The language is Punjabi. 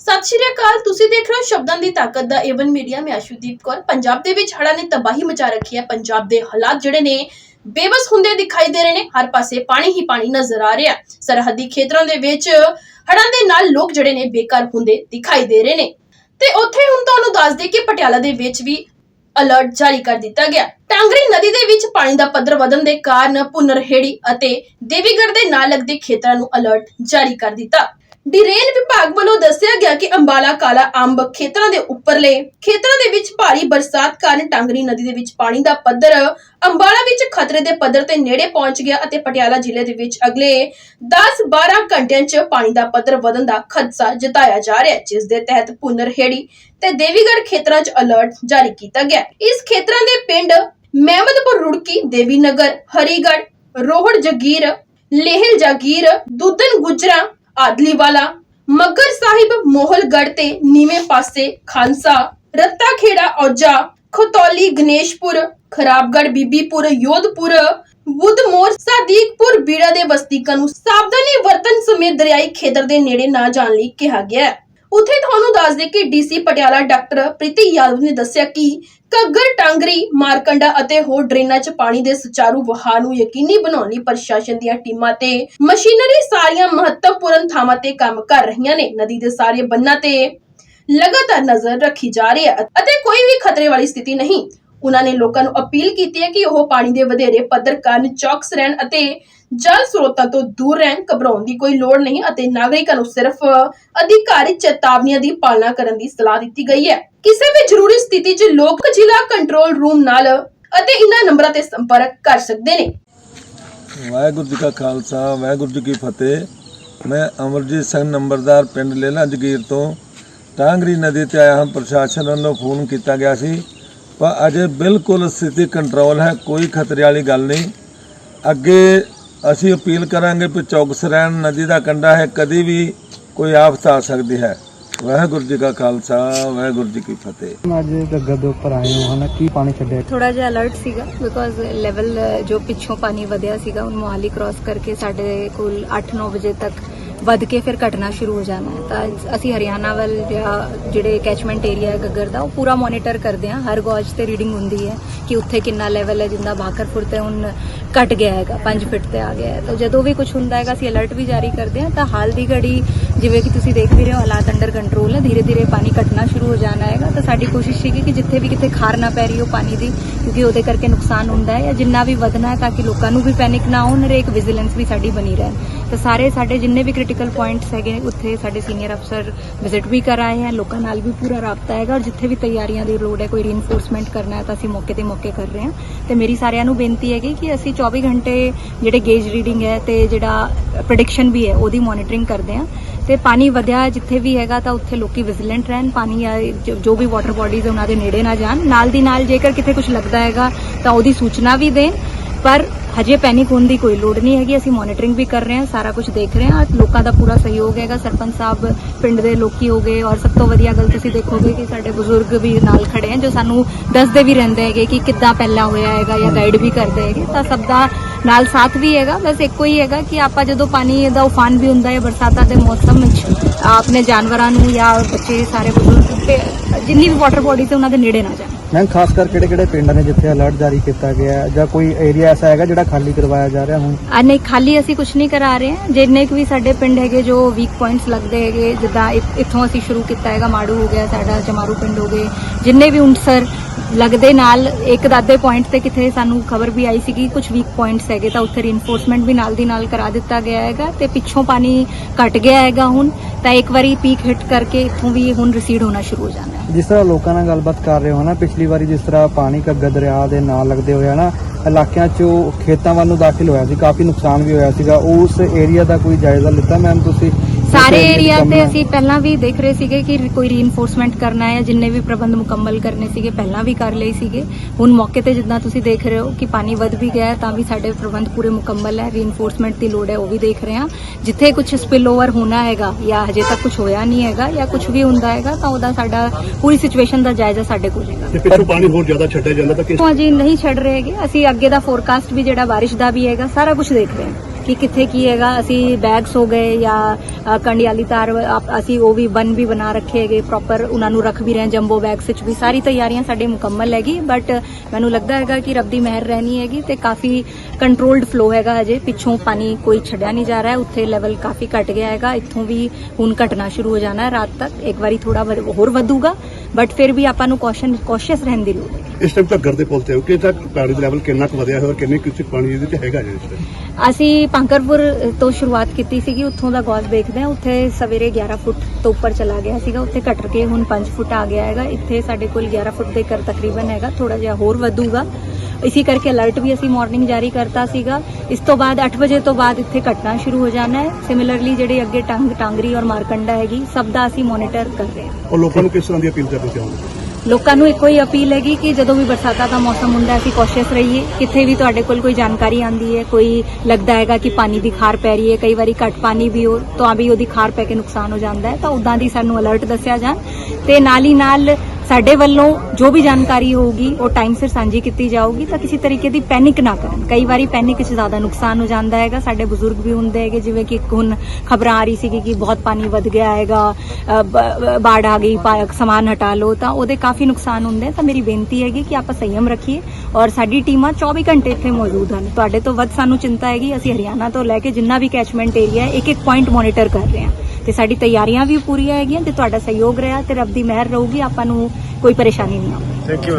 ਸਤਿ ਸ਼੍ਰੀ ਅਕਾਲ, ਤੁਸੀਂ ਦੇਖ ਰਹੇ ਹੋ ਸ਼ਬਦਾਂ ਦੀ ਤਾਕਤ ਦਾ ਏਵਨ ਮੀਡੀਆ ਮੈਂ ਅਸ਼ੂਦੀਪ ਕੌਰ। ਪੰਜਾਬ ਦੇ ਵਿੱਚ ਹੜ੍ਹਾਂ ਨੇ ਤਬਾਹੀ ਮਚਾ ਰੱਖੀ ਹੈ। ਪੰਜਾਬ ਦੇ ਹਾਲਾਤ ਜਿਹੜੇ ਨੇ, ਬੇਬਸ ਹੁੰਦੇ ਦਿਖਾਈ ਦੇ ਰਹੇ ਨੇ। ਹਰ ਪਾਸੇ ਪਾਣੀ ਹੀ ਪਾਣੀ ਨਜ਼ਰ ਆ ਰਿਹਾ। ਸਰਹੱਦੀ ਖੇਤਰਾਂ ਦੇ ਵਿੱਚ ਹੜ੍ਹਾਂ ਦੇ ਨਾਲ ਲੋਕ ਜਿਹੜੇ ਨੇ ਬੇਕਾਰ ਹੁੰਦੇ ਦਿਖਾਈ ਦੇ ਰਹੇ ਨੇ। ਤੇ ਉੱਥੇ ਹੁਣ ਤੁਹਾਨੂੰ ਦੱਸ ਦੇ ਕਿ ਪਟਿਆਲਾ ਦੇ ਵਿੱਚ ਵੀ ਅਲਰਟ ਜਾਰੀ ਕਰ ਦਿੱਤਾ ਗਿਆ। ਟਾਂਗਰੀ ਨਦੀ ਦੇ ਵਿੱਚ ਪਾਣੀ ਦਾ ਪੱਧਰ ਵਧਣ ਦੇ ਕਾਰਨ ਪੁਨਰਹੇੜੀ ਅਤੇ ਦੇਵੀਗੜ ਦੇ ਨਾਲ ਲੱਗਦੇ ਖੇਤਰਾਂ ਨੂੰ ਅਲਰਟ ਜਾਰੀ ਕਰ ਦਿੱਤਾ। ਡਿਰੇਨ ਵਿਭਾਗ ਵੱਲੋਂ ਦੱਸਿਆ ਗਿਆ ਕਿ ਅੰਬਾਲਾ ਕਾਲਾ ਅੰਬ ਖੇਤਰਾਂ ਦੇ ਉੱਪਰਲੇ ਖੇਤਰਾਂ ਦੇ ਵਿੱਚ ਭਾਰੀ ਬਰਸਾਤ ਕਾਰਨ ਟਾਂਗਰੀ ਨਦੀ ਦੇ ਵਿੱਚ ਪਾਣੀ ਦਾ ਪੱਧਰ ਅੰਬਾਲਾ ਵਿੱਚ ਖਤਰੇ ਦੇ ਪੱਧਰ ਤੇ ਨੇੜੇ ਪਹੁੰਚ ਗਿਆ ਅਤੇ ਪਟਿਆਲਾ ਜ਼ਿਲ੍ਹੇ ਦੇ ਵਿੱਚ ਅਗਲੇ 10-12 ਘੰਟਿਆਂ 'ਚ ਪਾਣੀ ਦਾ ਪੱਧਰ ਵਧਣ ਦਾ ਖਦਸ਼ਾ ਜਤਾਇਆ ਜਾ ਰਿਹਾ ਹੈ, ਜਿਸ ਦੇ ਤਹਿਤ ਪੁਨਰਹੇੜੀ ਤੇ ਦੇਵੀਗੜ੍ਹ ਖੇਤਰਾਂ 'ਚ ਅਲਰਟ ਜਾਰੀ ਕੀਤਾ ਗਿਆ ਇਸ ਖੇਤਰਾਂ ਦੇ ਪਿੰਡ ਮਹਿਮਦਪੁਰ, ਰੁੜਕੀ ਦੇਵੀਨਗਰ ਹਰੀਗੜ੍ਹ, ਰੋਹੜ, ਜਗੀਰ, ਲੇਹਲ, ਜਗੀਰ, ਦੁੱਧਨ, ਗੁਜਰਾ ਆਦਲੀਵਾਲਾ, ਮੱਗਰ ਸਾਹਿਬ ਮੋਹਲਗੜ੍ਹ ਤੇ ਨੀਵੇਂ ਪਾਸੇ ਖਾਂਸਾ ਰੱਤਾ ਖੇੜਾ ਔਜਾ, ਖਤੌਲੀ ਗਣੇਸ਼ਪੁਰ ਖਰਾਬਗੜ ਬੀਬੀਪੁਰ, ਯੋਧਪੁਰ ਬੁੱਧਮੋਰ ਸਾਦੀਕਪੁਰ, ਬੀੜਾ ਦੇ ਵਸਨੀਕਾਂ ਨੂੰ ਸਾਵਧਾਨੀ ਵਰਤਣ ਸਮੇਤ ਦਰਿਆਈ ਖੇਤਰ ਦੇ ਨੇੜੇ ਨਾ ਜਾਣ ਲਈ ਕਿਹਾ ਗਿਆ ਹੈ। ਉਥੇ ਤੁਹਾਨੂੰ ਦੱਸ ਦੇ ਕਿ ਡੀਸੀ ਪਟਿਆਲਾ ਡਾਕਟਰ ਪ੍ਰੀਤੀ ਯਾਦਵ ਨੇ ਦੱਸਿਆ ਕਿ ਘੱਗਰ ਟਾਂਗਰੀ, ਮਾਰਕੰਡਾ ਅਤੇ ਹੋਰ ਡਰੇਨਾਂ 'ਚ ਪਾਣੀ ਦੇ ਸੁਚਾਰੂ ਵਹਾਅ ਨੂੰ ਯਕੀਨੀ ਬਣਾਉਣ ਲਈ ਪ੍ਰਸ਼ਾਸਨ ਦੀਆਂ ਟੀਮਾਂ ਤੇ ਮਸ਼ੀਨਰੀ ਸਾਰੀਆਂ ਮਹੱਤਵਪੂਰਨ ਥਾਵਾਂ ਤੇ ਕੰਮ ਕਰ ਰਹੀਆਂ ਨੇ। ਨਦੀ ਦੇ ਸਾਰੇ ਬੰਨਾਂ ਤੇ ਲਗਾਤਾਰ ਨਜ਼ਰ ਰੱਖੀ ਜਾ ਰਹੀ ਹੈ ਅਤੇ ਕੋਈ ਵੀ ਖਤਰੇ ਵਾਲੀ ਸਥਿਤੀ ਨਹੀਂ। ਉਹਨਾਂ ਨੇ ਲੋਕਾਂ ਨੂੰ ਅਪੀਲ ਕੀਤੀ ਹੈ ਕਿ ਉਹ ਪਾਣੀ ਦੇ ਵਧੇਰੇ ਪੱਧਰ ਕਾਰਨ ਚੌਕਸ ਰਹਿਣ ਅਤੇ ਜਲ ਸਰੋਤਾਂ ਤੋਂ ਦੂਰ ਰਹਿਣ, ਘਬਰਾਉਣ ਦੀ ਕੋਈ ਲੋੜ ਨਹੀਂ ਅਤੇ ਨਾਗਰਿਕਾਂ ਨੂੰ ਸਿਰਫ ਅਧਿਕਾਰਿਤ ਚੇਤਾਵਨੀਆਂ ਦੀ ਪਾਲਣਾ ਕਰਨ ਦੀ ਸਲਾਹ ਦਿੱਤੀ ਗਈ ਹੈ। ਕਿਸੇ ਵੀ ਜ਼ਰੂਰੀ ਸਥਿਤੀ 'ਚ ਲੋਕ ਜ਼ਿਲ੍ਹਾ ਕੰਟਰੋਲ ਰੂਮ ਨਾਲ ਅਤੇ ਇਹਨਾਂ ਨੰਬਰਾਂ ਤੇ ਸੰਪਰਕ ਕਰ ਸਕਦੇ ਨੇ। ਵਾਹਿਗੁਰੂ ਜੀ ਕਾ ਖਾਲਸਾ, ਵਾਹਿਗੁਰੂ ਜੀ ਕੀ ਫਤਿਹ। ਮੈਂ ਅਮਰਜੀਤ ਸਿੰਘ ਨੰਬਰਦਾਰ ਪਿੰਡ ਲੇਲਾ ਜਗੀਰ ਤੋਂ ਟਾਂਗਰੀ ਨਦੀ ਤੇ ਆਇਆ ਹਾਂ। ਪ੍ਰਸ਼ਾਸਨ ਵੱਲੋਂ ਫੋਨ ਕੀਤਾ ਗਿਆ ਸੀ ਪਰ ਅਜੇ ਬਿਲਕੁਲ ਸਥਿਤੀ ਕੰਟਰੋਲ ਹੈ ਕੋਈ ਖਤਰੇ ਵਾਲੀ ਗੱਲ ਨਹੀਂ। ਅੱਗੇ ਅਸੀਂ ਅਪੀਲ ਕਰਾਂਗੇ ਕਿ ਚੌਕਸ ਰਹਿਣ ਨਦੀ ਦਾ ਕੰਢਾ ਹੈ ਕਦੀ ਵੀ ਕੋਈ ਆਫਤ ਆ ਸਕਦੀ ਹੈ। ਵਾਹਿਗੁਰੂ ਜੀ ਕਾ ਖਾਲਸਾ ਵਾਹਿਗੁਰੂ ਜੀ ਕੀ ਫਤਿਹ। ਅੱਜ ਗੱਗਾ ਦੇ ਉੱਪਰ ਆਏ ਹੋ ਹਨਾ ਕੀ ਪਾਣੀ ਛੱਡਿਆ? ਥੋੜਾ ਜਿਹਾ ਅਲਰਟ ਸੀਗਾ ਬਿਕੋਜ਼ ਲੈਵਲ ਜੋ ਪਿੱਛੋਂ ਪਾਣੀ ਵਧਿਆ ਸੀਗਾ ਉਹ ਮੋਹਾਲੀ ਕ੍ਰਾਸ ਕਰਕੇ ਸਾਡੇ ਕੋਲ 8-9 ਵਜੇ ਤੱਕ ਵੱਧ ਕੇ ਫਿਰ ਘਟਣਾ ਸ਼ੁਰੂ ਹੋ ਜਾਣਾ। ਹੈ ਤਾਂ ਅਸੀਂ ਹਰਿਆਣਾ ਵੱਲ ਜਾਂ ਜਿਹੜੇ ਕੈਚਮੈਂਟ ਏਰੀਆ ਹੈ ਗੱਗਰ ਦਾ, ਉਹ ਪੂਰਾ ਮੋਨੀਟਰ ਕਰਦੇ ਹਾਂ। ਹਰ ਗੌਜ ਤੇ ਰੀਡਿੰਗ ਹੁੰਦੀ ਹੈ ਕਿ ਉੱਥੇ ਕਿੰਨਾ ਲੈਵਲ ਹੈ, ਜਿੰਦਾ ਬਾਕਰਪੁਰ ਤੇ ਹੁਣ ਘਟ ਗਿਆ ਹੈਗਾ 5 ਫਿਟ ਤੇ ਆ ਗਿਆ ਹੈ। ਤਾਂ ਜਦੋਂ ਵੀ ਕੁਝ ਹੁੰਦਾ ਹੈਗਾ, ਅਸੀਂ ਅਲਰਟ ਵੀ ਜਾਰੀ ਕਰਦੇ ਹਾਂ। ਤਾਂ ਹਾਲ ਦੀ ਘੜੀ, ਜਿਵੇਂ ਕਿ ਤੁਸੀਂ ਦੇਖ ਵੀ ਰਹੇ ਹੋ, ਹਾਲਾਤ ਅੰਡਰ ਕੰਟਰੋਲ ਹੈ। ਧੀਰੇ ਧੀਰੇ ਪਾਣੀ ਘਟਣਾ ਸ਼ੁਰੂ ਹੋ ਜਾਣਾ ਹੈਗਾ। ਤਾਂ ਸਾਡੀ ਕੋਸ਼ਿਸ਼ ਸੀਗੀ ਕਿ ਜਿੱਥੇ ਵੀ ਕਿਤੇ ਖਾਰ ਨਾ ਪੈ ਰਹੀ ਹੋ ਪਾਣੀ ਦੀ, ਕਿਉਂਕਿ ਉਹਦੇ ਕਰਕੇ ਨੁਕਸਾਨ ਹੁੰਦਾ ਹੈ ਜਾਂ ਜਿੰਨਾ ਵੀ ਵਧਣਾ ਹੈ, ਤਾਂ ਕਿ ਲੋਕਾਂ ਨੂੰ ਵੀ ਪੈਨਿਕ ਨਾ ਹੋਣ ਔਰ ਇੱਕ ਵਿਜੀਲੈਂਸ ਵੀ ਸਾਡੀ ਬਣੀ ਰਹੇ ਤਾਂ ਸਾਰੇ ਸਾਡੇ ਜਿੰਨੇ ਵੀ ਕ੍ਰਿਟੀਕਲ ਪੁਆਇੰਟਸ ਹੈਗੇ, ਉੱਥੇ ਸਾਡੇ ਸੀਨੀਅਰ ਅਫਸਰ ਵਿਜ਼ਿਟ ਵੀ ਕਰ ਆਏ ਹਨ ਲੋਕਾਂ ਨਾਲ ਵੀ ਪੂਰਾ ਰਾਬਤਾ ਹੈਗਾ ਔਰ ਜਿੱਥੇ ਵੀ ਤਿਆਰੀਆਂ ਦੀ ਲੋੜ ਹੈ, ਕੋਈ ਰੀਇਨਫੋਰਸਮੈਂਟ ਕਰਨਾ ਹੈ ਤਾਂ ਅਸੀਂ ਮੌਕੇ ਤੇ ਮੌਕੇ ਕਰ ਰਹੇ ਹਾਂ। ਤੇ ਮੇਰੀ ਸਾਰਿਆਂ ਨੂੰ ਬੇਨਤੀ ਹੈਗੀ ਕਿ ਅਸੀਂ 24 ਘੰਟੇ ਜਿਹੜੇ ਗੇਜ ਰੀਡਿੰਗ ਹੈ ਤੇ ਜਿਹੜਾ ਪ੍ਰੈਡਿਕਸ਼ਨ ਵੀ ਹੈ, ਉਹਦੀ ਮੋਨੀਟਰਿੰਗ ਕਰਦੇ ਹਾਂ। ਤੇ ਪਾਣੀ ਵਧਿਆ ਜਿੱਥੇ ਵੀ ਹੈਗਾ ਤਾਂ ਉੱਥੇ ਲੋਕੀ ਵਿਜੀਲੈਂਟ ਰਹਿਣ, ਪਾਣੀ ਜੋ- ਜੋ ਵੀ ਵਾਟਰ ਬਾਡੀਜ਼ ਉਹਨਾਂ ਦੇ ਨੇੜੇ ਨਾ ਜਾਣ। ਨਾਲ ਦੀ ਨਾਲ ਜੇਕਰ ਕਿਤੇ ਕੁਝ ਲੱਗਦਾ ਹੈਗਾ ਤਾਂ ਉਹਦੀ ਸੂਚਨਾ ਵੀ ਦੇਣ। ਪਰ ਹਜੇ ਪੈਨਿਕ ਹੋਣ ਦੀ ਕੋਈ ਲੋੜ ਨਹੀਂ ਹੈਗੀ, ਅਸੀਂ ਮੋਨੀਟਰਿੰਗ ਵੀ ਕਰ ਰਹੇ ਹਾਂ, ਸਾਰਾ ਕੁਝ ਦੇਖ ਰਹੇ ਹਾਂ। ਲੋਕਾਂ ਦਾ ਪੂਰਾ ਸਹਿਯੋਗ ਹੈਗਾ, ਸਰਪੰਚ ਸਾਹਿਬ, ਪਿੰਡ ਦੇ ਲੋਕੀ ਹੋ ਗਏ ਔਰ ਸਭ ਤੋਂ ਵਧੀਆ ਗੱਲ ਤੁਸੀਂ ਦੇਖੋਗੇ ਕਿ ਸਾਡੇ ਬਜ਼ੁਰਗ ਵੀ ਨਾਲ ਖੜੇ ਹਨ ਜੋ ਸਾਨੂੰ ਦੱਸਦੇ ਵੀ ਰਹਿੰਦੇ ਹੈਗੇ ਕਿ ਕਿੱਦਾਂ ਪਹਿਲਾਂ ਹੋਇਆ ਹੈਗਾ ਜਾਂ ਗਾਈਡ ਵੀ ਕਰਦੇ ਹੈਗੇ, ਤਾਂ ਸਭ ਦਾ ਨਾਲ ਸਾਥ ਵੀ ਹੈਗਾ। ਬਸ ਇੱਕੋ ਹੀ ਹੈਗਾ ਕਿ ਆਪਾਂ ਜਦੋਂ ਪਾਣੀ ਦਾ ਉਫਾਨ ਵੀ ਹੁੰਦਾ ਹੈ, ਬਰਸਾਤਾਂ ਦੇ ਮੌਸਮ ਵਿੱਚ ਆਪਣੇ ਜਾਨਵਰਾਂ ਨੂੰ ਜਾਂ ਬੱਚੇ, ਸਾਰੇ ਬਜ਼ੁਰਗ ਜਿੰਨੀ ਵੀ ਵਾਟਰ ਬੋਡੀਜ਼ ਉਹਨਾਂ ਦੇ ਨੇੜੇ ਨਾ ਜਾਣ। ਮੈਂ ਖਾਸ ਕਰ ਕਿਹੜੇ ਕਿਹੜੇ ਪਿੰਡਾਂ ਨੇ ਜਿੱਥੇ ਅਲਰਟ ਜਾਰੀ ਕੀਤਾ ਗਿਆ ਹੈ? ਜਾਂ ਕੋਈ ਏਰੀਆ ਐਸਾ ਹੈਗਾ ਜਿਹੜਾ ਖਾਲੀ ਕਰਵਾਇਆ ਜਾ ਰਿਹਾ ਹੁਣ? ਆ ਨਹੀਂ, ਖਾਲੀ ਅਸੀਂ ਕੁਝ ਨਹੀਂ ਕਰਾ ਰਹੇ ਹਾਂ। ਜਿੰਨੇ ਕੁ ਵੀ ਸਾਡੇ ਪਿੰਡ ਹੈਗੇ, ਜੋ ਵੀਕ ਪੁਆਇੰਟਸ ਲੱਗਦੇ ਹੈਗੇ, ਜਿੱਦਾਂ ਇੱਥੋਂ ਅਸੀਂ ਸ਼ੁਰੂ ਕੀਤਾ ਹੈਗਾ, ਮਾੜੂ ਹੋ ਗਿਆ, ਸਾਡਾ ਜਮਾਰੂ ਪਿੰਡ ਹੋ ਗਏ, ਜਿੰਨੇ ਵੀ ਉਂਟਸਰ ਲੱਗਦੇ ਨਾਲ ਇੱਕ ਦਾਦੇ ਪੁਆਇੰਟ ਤੇ ਕਿਥੇ ਸਾਨੂੰ ਖਬਰ ਵੀ ਆਈ ਸੀ ਕਿ ਕੁਝ ਵੀਕ ਪੁਆਇੰਟਸ ਹੈਗੇ ਤਾਂ ਉੱਥੇ ਰੀਇਨਫੋਰਸਮੈਂਟ ਵੀ ਨਾਲ ਦੀ ਨਾਲ ਕਰਾ ਦਿੱਤਾ ਗਿਆ ਹੈਗਾ ਤੇ ਪਿੱਛੋਂ ਪਾਣੀ ਘਟ ਗਿਆ ਹੈਗਾ ਹੁਣ, ਤਾਂ ਇੱਕ ਵਾਰੀ ਪੀਕ ਹਿੱਟ ਕਰਕੇ ਇੱਥੋਂ ਵੀ ਹੁਣ ਰਿਸੀਡ ਹੋਣਾ ਸ਼ੁਰੂ ਹੋ ਜਾਣਾ ਹੈ। ਜਿਸ ਤਰ੍ਹਾਂ ਲੋਕਾਂ ਨਾਲ ਗੱਲਬਾਤ ਕਰ ਰਹੇ ਹੋ ਨਾ, ਪਿਛਲੀ ਵਾਰੀ ਜਿਸ ਤਰ੍ਹਾਂ ਪਾਣੀ ਘੱਗਾ ਦਰਿਆ ਦੇ ਨਾਲ ਲੱਗਦੇ ਹੋਏ ਨਾ, ਇਲਾਕਿਆਂ ਚੋਂ ਖੇਤਾਂ ਵੱਲ ਨੂੰ ਦਾਖਲ ਹੋਇਆ ਸੀ, ਕਾਫੀ ਨੁਕਸਾਨ ਵੀ ਹੋਇਆ ਸੀਗਾ, ਉਸ ਏਰੀਆ ਦਾ ਕੋਈ ਜਾਇਜ਼ਾ ਲਿੱਤਾ? ਮੈਮ ਤੁਸੀਂ ਸਾਰੇ ਏਰੀਆ ਤੇ ਅਸੀਂ ਪਹਿਲਾਂ ਵੀ ਦੇਖ ਰਹੇ ਸੀਗੇ ਕਿ ਕੋਈ ਰੀਇਨਫੋਰਸਮੈਂਟ ਕਰਨਾ ਹੈ ਜਿੰਨੇ ਵੀ ਪ੍ਰਬੰਧ ਮੁਕੰਮਲ ਕਰਨੇ ਸੀਗੇ ਪਹਿਲਾਂ ਵੀ ਕਰ ਲਏ ਸੀਗੇ। ਹੁਣ ਮੌਕੇ ਤੇ ਜਿੱਦਾਂ ਤੁਸੀਂ ਦੇਖ ਰਹੇ ਹੋ ਕਿ ਪਾਣੀ ਵੱਧ ਵੀ ਗਿਆ ਹੈ ਤਾਂ ਵੀ ਸਾਡੇ ਪ੍ਰਬੰਧ ਪੂਰੇ ਮੁਕੰਮਲ ਹੈ ਰੀਇਨਫੋਰਸਮੈਂਟ ਦੀ ਲੋੜ ਹੈ ਉਹ ਵੀ ਦੇਖ ਰਹੇ ਹਾਂ। ਜਿੱਥੇ ਕੁਝ ਸਪਿਲ ਓਵਰ ਹੋਣਾ ਹੈਗਾ ਜਾਂ ਹਜੇ ਤੱਕ ਕੁਝ ਹੋਇਆ ਨਹੀਂ ਹੈਗਾ ਜਾਂ ਕੁਝ ਵੀ ਹੁੰਦਾ ਹੈਗਾ ਤਾਂ ਉਹਦਾ ਸਾਡਾ ਪੂਰੀ ਸਿਚੁਏਸ਼ਨ ਦਾ ਜਾਇਜ਼ਾ ਸਾਡੇ ਕੋਲ ਹੈਗਾ। ਤੇ ਪਿੱਛੋਂ ਪਾਣੀ ਹੋਰ ਜ਼ਿਆਦਾ ਛੱਡਿਆ ਜਾਂਦਾ ਤਾਂ ਕਿਸ ਅਜੇ ਨਹੀਂ ਛੱਡ ਰਹੇ ਹੈਗੇ। ਅਸੀਂ ਅੱਗੇ ਦਾ ਫੋਰਕਾਸਟ ਵੀ ਜਿਹੜਾ ਬਾਰਿਸ਼ ਦਾ ਵੀ ਹੈਗਾ ਸਾਰਾ ਕੁਝ ਦੇਖ ਰਹੇ ਹਾਂ। ਕਿ ਕਿੱਥੇ ਕੀ ਹੈਗਾ, ਅਸੀਂ ਬੈਗਸ ਹੋ ਗਏ ਜਾਂ ਕੰਡਿਆਲੀ ਤਾਰ ਅਸੀਂ ਉਹ ਵੀ ਬਨ ਵੀ ਬਣਾ ਰੱਖੇ ਹੈਗੇ ਪ੍ਰੋਪਰ ਉਹਨਾਂ ਨੂੰ ਰੱਖ ਵੀ ਰਹੇ ਜੰਬੋ ਬੈਗਸ ਵਿੱਚ ਵੀ। ਸਾਰੀ ਤਿਆਰੀਆਂ ਸਾਡੇ ਮੁਕੰਮਲ ਹੈਗੀ ਬਟ ਮੈਨੂੰ ਲੱਗਦਾ ਹੈਗਾ ਕਿ ਰੱਬ ਦੀ ਮਿਹਰ ਰਹਿਣੀ ਹੈਗੀ ਤੇ ਕਾਫੀ ਕੰਟਰੋਲਡ ਫਲੋ ਹੈਗਾ ਅਜੇ ਪਿੱਛੋਂ ਪਾਣੀ ਕੋਈ ਛੱਡਿਆ ਨਹੀਂ ਜਾ ਰਿਹਾ, ਉੱਥੇ ਲੈਵਲ ਕਾਫੀ ਘਟ ਗਿਆ ਹੈਗਾ। ਇੱਥੋਂ ਵੀ ਹੁਣ ਘਟਣਾ ਸ਼ੁਰੂ ਹੋ ਜਾਣਾ ਹੈ, ਰਾਤ ਤੱਕ ਇੱਕ ਵਾਰੀ ਥੋੜਾ ਹੋਰ ਵਧੂਗਾ ਬਟ ਫਿਰ ਵੀ ਆਪਾਂ ਨੂੰ ਕੌਸ਼ਨ ਕੌਸ਼ੀਅਸ ਰਹਿਣ ਦੀ ਲੋੜ ਹੈ। ਇਸ ਟਾਈਮ ਘੱਗਰ ਦੇ ਪੁਲ ਤੇ ਹੋ ਕਿ ਤੱਕ ਪਾਣੀ ਦਾ ਲੈਵਲ ਕਿੰਨਾ ਕੁ ਵਧਿਆ ਹੋਇਆ ਕਿੰਨੇ ਕੁ ਪਾਣੀ ਇਹਦੇ ਚ ਹੈਗਾ ਜੀ ਇਸ ਟਾਈਮ ਅਸੀਂ ਪਾਂਕਰਪੁਰ ਤੋਂ ਸ਼ੁਰੂਆਤ ਕੀਤੀ ਸੀਗੀ ਉੱਥੋਂ ਦਾ ਗੌਸ ਦੇਖਦੇ ਹਾਂ। ਉੱਥੇ ਸਵੇਰੇ 11 ਫੁੱਟ ਤੋਂ ਉੱਪਰ ਚਲਾ ਗਿਆ ਸੀਗਾ। ਉੱਥੇ ਘਟ ਕੇ ਹੁਣ 5 ਫੁੱਟ ਆ ਗਿਆ ਹੈਗਾ। ਇੱਥੇ ਸਾਡੇ ਕੋਲ 11 ਫੁੱਟ ਦੇ ਕਰ ਤਕਰੀਬਨ ਹੈਗਾ। ਥੋੜਾ ਜਿਹਾ ਹੋਰ ਵਧੂਗਾ। ਇਸੇ ਕਰਕੇ ਅਲਰਟ ਵੀ ਅਸੀਂ ਮਾਰਨਿੰਗ ਜਾਰੀ ਕਰਤਾ ਸੀਗਾ। ਇਸ ਤੋਂ ਬਾਅਦ 8 ਵਜੇ ਤੋਂ ਬਾਅਦ ਇੱਥੇ ਘਟਣਾ ਸ਼ੁਰੂ ਹੋ ਜਾਣਾ ਹੈ। ਸਿਮਿਲਰਲੀ ਜਿਹੜੇ ਅੱਗੇ ਟੰਗ ਟਾਂਗਰੀ ਔਰ ਮਾਰਕੰਡਾ ਹੈਗੀ ਸਭ ਦਾ ਅਸੀਂ ਮੋਨੀਟਰ ਕਰ ਰਹੇ ਹਾਂ। ਔਰ ਲੋਕਾਂ ਨੂੰ ਕਿਸ ਤਰ੍ਹਾਂ ਦੀ ਅਪੀਲ ਕਰਨੀ ਚਾਹੁੰਦੇ ਲੋਕਾਂ ਨੂੰ ਇੱਕੋ ਹੀ ਅਪੀਲ ਹੈਗੀ ਕਿ ਜਦੋਂ ਵੀ ਬਰਸਾਤਾਂ ਦਾ ਮੌਸਮ ਹੁੰਦਾ ਅਸੀਂ ਕੋਸ਼ਿਸ਼ ਰਹੀਏ। ਕਿੱਥੇ ਵੀ ਤੁਹਾਡੇ ਕੋਲ ਕੋਈ ਜਾਣਕਾਰੀ ਆਂਦੀ ਹੈ, ਕੋਈ ਲੱਗਦਾ ਹੈਗਾ ਕਿ ਪਾਣੀ ਦੀ ਖਾਰ ਪੈ ਰਹੀ ਹੈ, ਕਈ ਵਾਰੀ ਘੱਟ ਪਾਣੀ ਵੀ ਹੋ ਤਾਂ ਵੀ ਉਹਦੀ ਖਾਰ ਪੈ ਕੇ ਨੁਕਸਾਨ ਹੋ ਜਾਂਦਾ ਹੈ, ਤਾਂ ਉਦਾਂ ਦੀ ਸਾਨੂੰ ਅਲਰਟ ਦੱਸਿਆ ਜਾਣ। ਤੇ ਨਾਲ ਹੀ ਨਾਲ ਸਾਡੇ ਵੱਲੋਂ ਜੋ ਵੀ ਜਾਣਕਾਰੀ ਹੋਊਗੀ, ਉਹ ਟਾਈਮ ਸਿਰ ਸਾਂਝੀ ਕੀਤੀ ਜਾਊਗੀ ਤਾਂ ਕਿਸੇ ਤਰੀਕੇ ਦੀ ਪੈਨਿਕ ਨਾ ਕਰਨ। ਕਈ ਵਾਰੀ ਪੈਨਿਕ 'ਚ ਜ਼ਿਆਦਾ ਨੁਕਸਾਨ ਹੋ ਜਾਂਦਾ ਹੈਗਾ। ਸਾਡੇ ਬਜ਼ੁਰਗ ਵੀ ਹੁੰਦੇ ਹੈਗੇ, ਜਿਵੇਂ ਕਿ ਹੁਣ ਖਬਰਾਂ ਆ ਰਹੀ ਸੀਗੀ ਕਿ ਬਹੁਤ ਪਾਣੀ ਵੱਧ ਗਿਆ ਹੈਗਾ ਬਾੜ ਆ ਗਈ ਸਮਾਨ ਹਟਾ ਲਓ, ਤਾਂ ਉਹਦੇ ਕਾਫੀ ਨੁਕਸਾਨ ਹੁੰਦੇ ਤਾਂ ਮੇਰੀ ਬੇਨਤੀ ਹੈਗੀ ਕਿ ਆਪਾਂ ਸੰਯਮ ਰੱਖੀਏ ਔਰ ਸਾਡੀ ਟੀਮਾਂ 24 ਘੰਟੇ ਇੱਥੇ ਮੌਜੂਦ ਹਨ। ਤੁਹਾਡੇ ਤੋਂ ਵੱਧ ਸਾਨੂੰ ਚਿੰਤਾ ਹੈਗੀ, ਅਸੀਂ ਹਰਿਆਣਾ ਤੋਂ ਲੈ ਕੇ ਜਿੰਨਾ ਵੀ ਕੈਚਮੈਂਟ ਏਰੀਆ ਹੈ ਇੱਕ ਇੱਕ ਪੁਆਇੰਟ ਮੋਨੀਟਰ ਕਰ ਰਹੇ ਹਾਂ। ਤੇ ਸਾਡੀ ਤਿਆਰੀਆਂ ਵੀ ਪੂਰੀਆਂ ਹੈਗੀਆਂ ਤੇ ਤੁਹਾਡਾ ਸਹਿਯੋਗ ਰਿਹਾ ਤੇ ਰੱਬ ਦੀ ਮਿਹਰ ਰਹੂਗੀ, ਆਪਾਂ ਨੂੰ ਕੋਈ ਪਰੇਸ਼ਾਨੀ ਨਹੀਂ ਆਊਗੀ ਥੈਂਕ ਯੂ